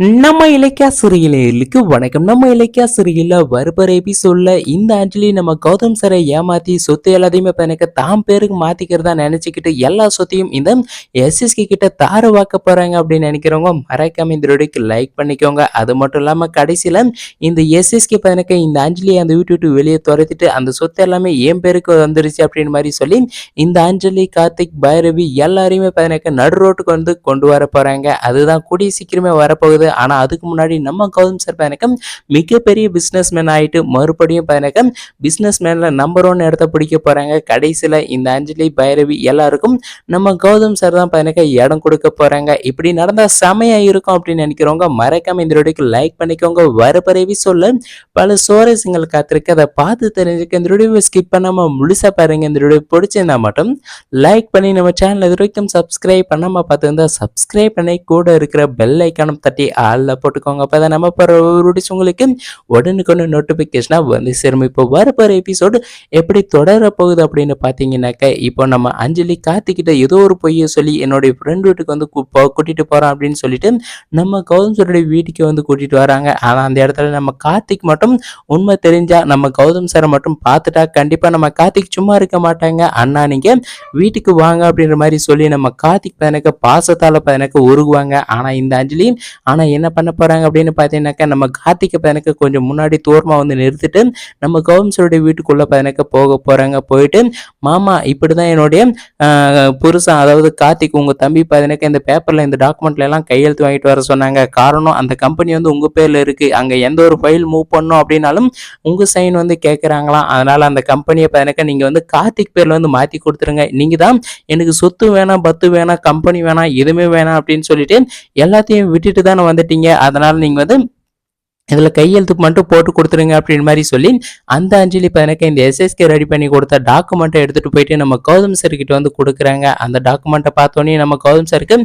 நம்ம இலக்கியா சிறியலுக்கு வணக்கம். நம்ம இலக்கியா சிறியில வருபர் எபிசோட்ல இந்த அஞ்சலி நம்ம கௌதம் சரை ஏமாத்தி சொத்து எல்லாத்தையுமே இப்ப எனக்கு தாம் பேருக்கு மாத்திக்கிறதா நினைச்சுக்கிட்டு எல்லா சொத்தையும் இந்த எஸ்எஸ்கி கிட்ட தாறு வாக்க போறாங்க அப்படின்னு நினைக்கிறவங்க மறக்காம இந்த வீடியோக்கு லைக் பண்ணிக்கோங்க. அது மட்டும் இல்லாம கடைசியில இந்த எஸ்எஸ்கி எனக்கு இந்த அஞ்சலியை அந்த வீட்டு விட்டு வெளியே துரத்திட்டு அந்த சொத்து எல்லாமே என் பேருக்கு வந்துருச்சு அப்படின்னு மாதிரி சொல்லி இந்த அஞ்சலி கார்த்திக் பைரவி எல்லாரையுமே இப்ப எனக்கு நடு ரோட்டுக்கு வந்து கொண்டு வர போறாங்க. அதுதான் கூடிய சீக்கிரமே வரப்போகுது. ஆனா அதுக்கு முன்னாடி நம்ம கௌதம் சார் எனக்கு மிகப்பெரிய பிஸ்னஸ் மேன் ஆயிட்டு மறுபடியும் எனக்கு பிஸ்னஸ் மேன்ல நம்பர் ஒன் இடத்த பிடிக்க போறாங்க. கடைசியில இந்த அஞ்சலி பைரவி எல்லாருக்கும் நம்ம கௌதம் சார் தான் பயணக்க இடம் கொடுக்க போறாங்க. இப்படி நடந்தால் செமையா இருக்கும் அப்படின்னு நினைக்கிறவங்க மறக்காம இந்த வீடியோக்கு லைக் பண்ணிக்கோங்க. வரப்பறவி சொல்ல பல சுவாரஸ்யங்கள் காத்திருக்கு. அதை பார்த்து தெரிஞ்சுக்க இந்த வீடியோவை ஸ்கிப் பண்ணாம முழுசா பாருங்க. இந்த வீடியோ பிடிச்சிருந்தா மட்டும் லைக் பண்ணி நம்ம சேனல் இது வரைக்கும் சப்ஸ்கிரைப் பண்ணாம பார்த்துருந்தா சப்ஸ்கிரைப் பண்ணி கூட இருக்கிற பெல் ஐக்கானும் தட்டி ஆளில் போட்டுக்கோங்க. அப்போ தான் நம்ம போகிற உங்களுக்கு உடனுக்குன்னு நோட்டிஃபிகேஷனாக வந்து சேரும். இப்போ வரப்போகிற எபிசோடு எப்படி தொடர போகுது அப்படின்னு பார்த்தீங்கன்னாக்கா இப்போ நம்ம அஞ்சலி கார்த்திக்கிட்ட ஏதோ ஒரு பொய்யை சொல்லி என்னுடைய ஃப்ரெண்ட் வீட்டுக்கு வந்து கூட்டிகிட்டு கூட்டிட்டு போகிறோம் அப்படின்னு சொல்லிட்டு நம்ம கௌதம்சருடைய வீட்டுக்கு வந்து கூட்டிட்டு வராங்க. ஆனால் அந்த இடத்துல நம்ம கார்த்திக் மட்டும் உண்மை தெரிஞ்சா நம்ம கௌதம் சாரை மட்டும் பார்த்துட்டா கண்டிப்பாக நம்ம கார்த்திக் சும்மா இருக்க மாட்டாங்க. அண்ணா நீங்கள் வீட்டுக்கு வாங்க அப்படின்ற மாதிரி சொல்லி நம்ம கார்த்திக் பதினக்க பாசத்தால் பதினக்க உருகுவாங்க. ஆனால் இந்த அஞ்சலி ஆனால் என்ன பண்ண போகிறாங்க அப்படின்னு பார்த்தீங்கன்னாக்கா நம்ம கார்த்திக்கை பையனுக்கு கொஞ்சம் முன்னாடி தூரமாக வந்து நிறுத்திட்டு நம்ம கவுன்சிலருடைய வீட்டுக்குள்ளே பதினக்க போக போகிறாங்க போயிட்டு மாமா இப்படி தான் என்னுடைய புருஷன் அதாவது கார்த்திக் உங்கள் தம்பி பதினக்க இந்த பேப்பரில் இந்த டாக்குமெண்ட்ல எல்லாம் கையெழுத்து வாங்கிட்டு வர சொன்னாங்க. காரணம் அந்த கம்பெனி வந்து உங்கள் பேரில் இருக்குது அங்கே எந்த ஒரு ஃபைல் மூவ் பண்ணோம் அப்படின்னாலும் உங்கள் சைன் வந்து கேட்குறாங்களாம் அதனால் அந்த கம்பெனியை பதினக்க நீங்கள் வந்து கார்த்திக் பேரில் வந்து மாற்றி கொடுத்துருங்க. நீங்கள் தான் எனக்கு சொத்து வேணாம் பத்து வேணாம் கம்பெனி வேணாம் எதுவுமே வேணாம் அப்படின்னு சொல்லிட்டு எல்லாத்தையும் விட்டுட்டு தானே வந்துட்டீங்க. அதனால நீங்கள் வந்து இதில் கையெழுத்து மட்டும் போட்டு கொடுத்துருங்க அப்படின்னு மாதிரி சொல்லி அந்த அஞ்சலி பையனுக்கு இந்த எஸ்எஸ்கே ரெடி பண்ணி கொடுத்த டாக்குமெண்ட்டை எடுத்துகிட்டு போயிட்டு நம்ம கௌதம் சார் கிட்ட வந்து கொடுக்குறாங்க. அந்த டாக்குமெண்ட்டை பார்த்தோன்னே நம்ம கௌதம் சாருக்கு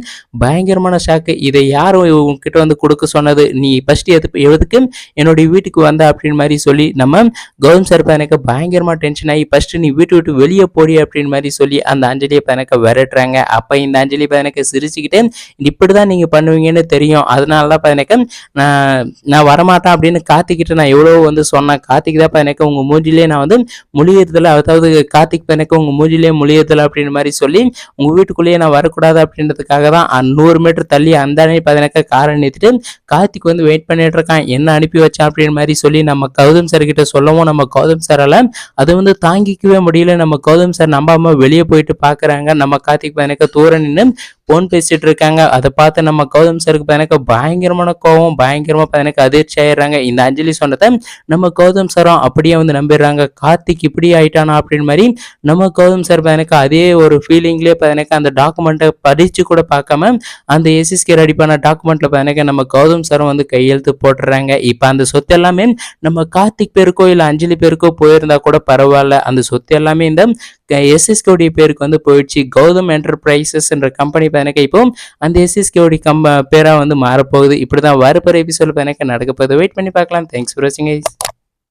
பயங்கரமான ஷாக்கு இதை யார் உங்ககிட்ட வந்து கொடுக்க சொன்னது? நீ ஃபஸ்ட்டு எது எதுக்கு என்னுடைய வீட்டுக்கு வந்த அப்படின்னு மாதிரி சொல்லி நம்ம கௌதம் சார் பையனுக்கு பயங்கரமாக டென்ஷன் ஆகி ஃபஸ்ட்டு நீ வீட்டு விட்டு வெளியே போடி அப்படின்னு மாதிரி சொல்லி அந்த அஞ்சலியை பையனுக்கு விரட்டுறாங்க. அப்போ இந்த அஞ்சலி பையனுக்கு சிரிச்சுக்கிட்டு இப்படி தான் நீங்கள் பண்ணுவீங்கன்னு தெரியும். அதனால தான் பையனுக்கு நான் நான் வரமாட்டேன் அப்படின்னு கார்த்திக்கிட்ட நான் எவ்வளோ வந்து சொன்னேன். கார்த்திக் தான் எனக்கு உங்கள் மூஞ்சிலே நான் வந்து மொழியத்தில் அதாவது கார்த்திக் எனக்கு உங்கள் மூஞ்சிலே மொழியத்தில் அப்படின்னு மாதிரி சொல்லி உங்கள் வீட்டுக்குள்ளேயே நான் வரக்கூடாது அப்படின்றதுக்காக தான் நூறு மீட்டர் தள்ளி அந்த அணை பதினக்க காரை நிறுத்திட்டு கார்த்திக் வந்து வெயிட் பண்ணிட்டு இருக்கான். என்ன அனுப்பி வச்சான் அப்படின்னு மாதிரி சொல்லி நம்ம கௌதம் சார் கிட்ட சொல்லவும் நம்ம கௌதம் சாரால் அது வந்து தாங்கிக்கவே முடியல. நம்ம கௌதம் சார் நம்பாம வெளியே போயிட்டு பார்க்குறாங்க நம்ம கார்த்திக் பதினக்க தூர நின்று ஃபோன் பேசிட்டு இருக்காங்க அதை பார்த்து நம்ம கௌதம் சாருக்கு பதினக்க பயங்கரமான கோவம் பயங்கரமா பதினக்க அதிர்ச்சி ஆயிடுறாங்க. இந்த அஞ்சலி சொன்னதை நம்ம கௌதம் சாரும் அப்படியே வந்து நம்பிடுறாங்க. கார்த்திக் இப்படி ஆயிட்டானா அப்படின்னு மாதிரி நம்ம கௌதம் சார் எனக்கு அதே ஒரு ஃபீலிங்லேயே எனக்கு அந்த டாக்குமெண்ட்டை படிச்சு கூட பார்க்காம அந்த எஸ்எஸ்கே ரெடி பண்ண டாக்குமெண்ட்ல எனக்கு நம்ம கௌதம் சாரும் வந்து கையெழுத்து போட்டுறாங்க இப்போ அந்த சொத்து எல்லாமே நம்ம கார்த்திக் பேருக்கோ இல்லை அஞ்சலி பேருக்கோ போயிருந்தா கூட பரவாயில்ல. அந்த சொத்து எல்லாமே இந்த எஸ்எஸ்கேவுடைய பேருக்கு வந்து போயிடுச்சு. கௌதம் என்டர்பிரைசஸ் என்ற கம்பெனி எனக்கு இப்போ அந்த எஸ்எஸ்கேவுடைய கம்ப பேராக வந்து மாறப்போகுது. இப்படி தான் வரப்போகிற எபிசோட எனக்கு நடக்க போகுது வெயிட் பண்ணி பார்க்கலாம். தேங்க்ஸ் ஃபார் வாட்சிங்